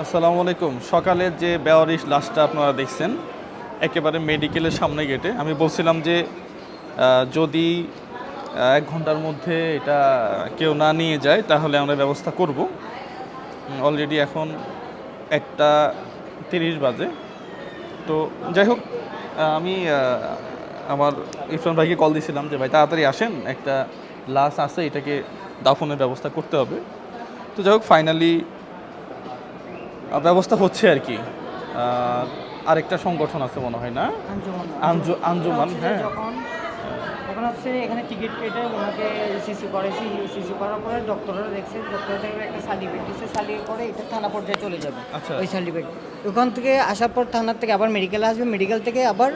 আসসালামু আলাইকুম। সকালের যে বেওয়ারিশ লাশটা আপনারা দেখছেন, একেবারে মেডিকেলের সামনে গেটে। আমি বলছিলাম যে যদি এক ঘণ্টার মধ্যে এটা কেউ না নিয়ে যায়, তাহলে আমরা ব্যবস্থা করব। অলরেডি এখন একটা তিরিশ বাজে। তো যাই হোক আমি আমার ইরফান ভাইকে কল দিয়েছিলাম যে, ভাই, তাড়াতাড়ি আসেন, একটা লাশ আছে, এটাকে দাফনের ব্যবস্থা করতে হবে। তো যাই হোক ফাইনালি ব্যবস্থা হচ্ছে আর কি। আর আরেকটা সংগঠন আছে মনে হয় না? আঞ্জুমান, হ্যাঁ। তখন হচ্ছে এখানে টিকিট কেটে ওনাকে সিসি করেছি সিসি করার পরে ডক্টররা দেখছে ডক্টর দেখবে একটা সার্টিফিকেট দিচ্ছে সার্টিফিকেট করে এটা থানা পর্যায়ে চলে যাবে আচ্ছা। ওই সার্টিফিকেট ওখান থেকে আসার পর থানার থেকে আবার মেডিকেলে আসবে মেডিকেল থেকে আবার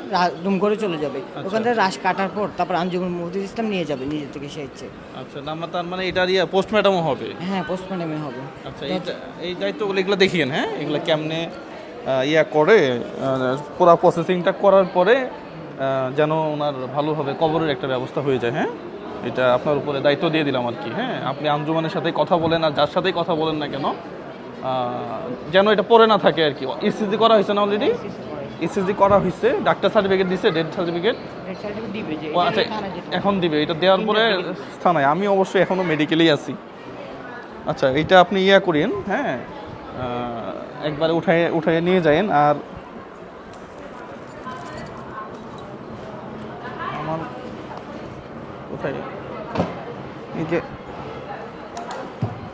দুম করে চলে যাবে। আচ্ছা। ওখান থেকে রাশ কাটার পর তারপর আঞ্জুমান মুফতি ইসলাম নিয়ে যাবে নিজের থেকে সে ইচ্ছে আচ্ছা না তার মানে এটা ইয়ে পোস্টম্যাডামও হবে? হ্যাঁ পোস্টমর্টমে হবে। আচ্ছা এইটা এই দায়িত্বগুলো এগুলো দেখিয়েন হ্যাঁ? এগুলো কেমনে ইয়া করে পুরো প্রসেসিংটা করার পরে যেন ওনার ভালোভাবে কবরের একটা ব্যবস্থা হয়ে যায় হ্যাঁ? এটা আপনার উপরে দায়িত্ব দিয়ে দিলাম আর কি হ্যাঁ? আপনি আঞ্জুমানের সাথে কথা বলেন আর যার সাথেই কথা বলেন না কেন যেন এটা পড়ে না থাকে আর কি। ইসিজি করা হয়েছে না অলরেডি ইসিজি করা হয়েছে ডাক্তার সার্টিফিকেট দিছে ডেথ সার্টিফিকেট ও আচ্ছা এটা থানায়। এখন দিবে এটা দেওয়ার পরে স্থানায় আমি অবশ্যই এখনও মেডিকেলেই আছি। আচ্ছা এইটা আপনি ইয়া করেন হ্যাঁ? একবারে উঠায় উঠায় নিয়ে যায়েন। আর আমার কোথায়? এই যে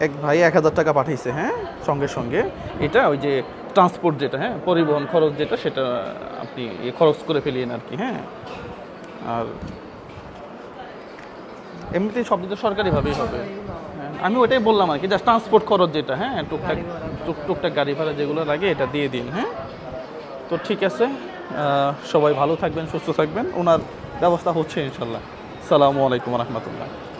এক ভাই এক হাজার টাকা পাঠিয়েছে হ্যাঁ? সঙ্গে সঙ্গে। এটা ওই যে ট্রান্সপোর্ট যেটা হ্যাঁ? পরিবহন খরচ যেটা সেটা আপনি খরচ করে ফেলিয়েন আর কি হ্যাঁ? আর এমনিতেই সব তো সরকারিভাবেই হবে। হ্যাঁ, আমি ওইটাই বললাম আর কি জাস্ট ট্রান্সপোর্ট খরচ যেটা হ্যাঁ? টুকটাক টুক টুকটাক গাড়ি ভাড়া যেগুলো লাগে এটা দিয়ে দিন হ্যাঁ? তো ঠিক আছে সবাই ভালো থাকবেন সুস্থ থাকবেন। ওনার ব্যবস্থা হচ্ছে ইনশাল্লাহ। সালামু আলাইকুম রহমতুল্লাহ।